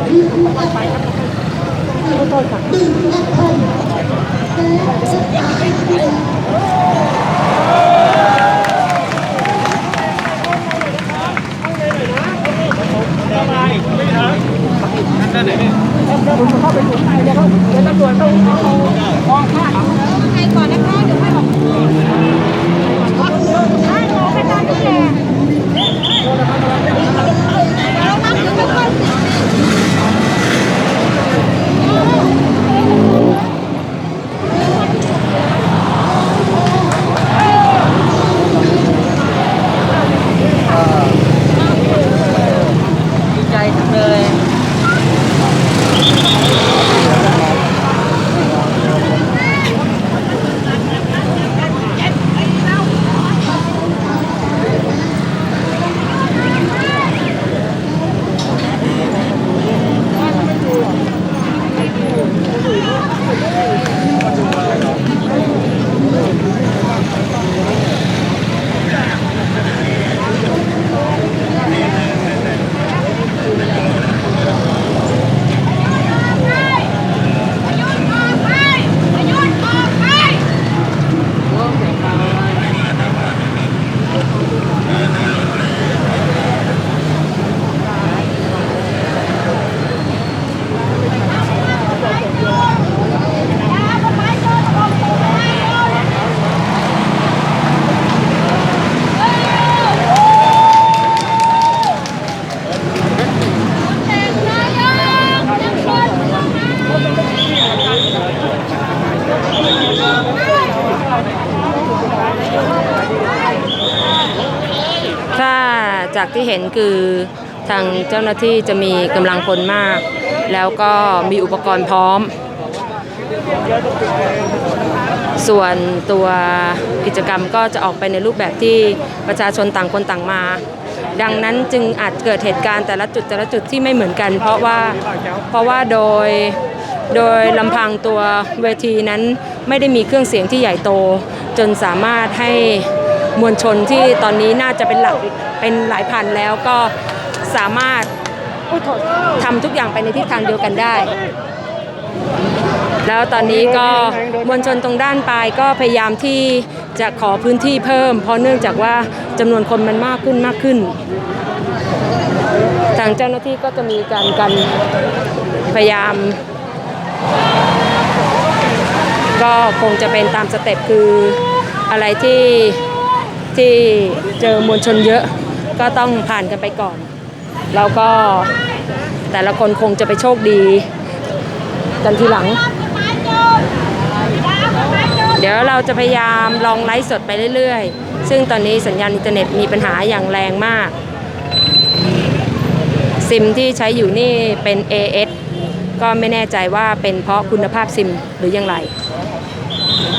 ไปอย่ารีบค่อยๆไปครับค่อยๆค่ะคุณเข้าไปถึงไหนเดี๋ยวเขาเดี๋ยวตำรวจต้องเอามองข้าง ไงก่อนนะคะเดี๋ยวค่อยบอกให้รอไปตามที่แหละเรานับถึงไม่ค่อยสิ ดีใจจังเลย ถ้า จากที่เห็นคือทางเจ้าหน้าที่จะมีกำลังพลมาก แล้วก็มีอุปกรณ์พร้อม ส่วนตัวกิจกรรมก็จะออกไปในรูปแบบที่ประชาชนต่างคนต่างมา ดังนั้นจึงอาจเกิดเหตุการณ์แต่ละจุดแต่ละจุดที่ไม่เหมือนกัน เพราะว่าเพราะว่าโดยโดยลำพังตัวเวทีนั้นไม่ได้มีเครื่องเสียงที่ใหญ่โต จนสามารถให้ มวลชนที่ตอนนี้น่าจะเป็นหลักเป็นหลายพันแล้วก็สามารถทำทุกอย่างไปในทิศทางเดียวกันได้ แล้วตอนนี้ก็มวลชนตรงด้านปลายก็พยายามที่จะขอพื้นที่เพิ่ม เพราะเนื่องจากว่าจำนวนคนมันมากขึ้นมากขึ้น ทางเจ้าหน้าที่ก็จะมีการกันพยายาม ก็คงจะเป็นตามสเต็ปคืออะไรที่ ที่เจอมวลชนเยอะก็ต้องผ่านกันไปก่อน แล้วก็แต่ละคนคงจะไปโชคดี กันทีหลัง เดี๋ยวเราจะพยายามลองไลฟ์สดไปเรื่อยๆ ซึ่งตอนนี้สัญญาณอินเทอร์เน็ตมีปัญหาอย่างแรงมาก ซิมที่ใช้อยู่นี่เป็น AS ก็ไม่แน่ใจว่าเป็นเพราะคุณภาพซิมหรืออย่างไร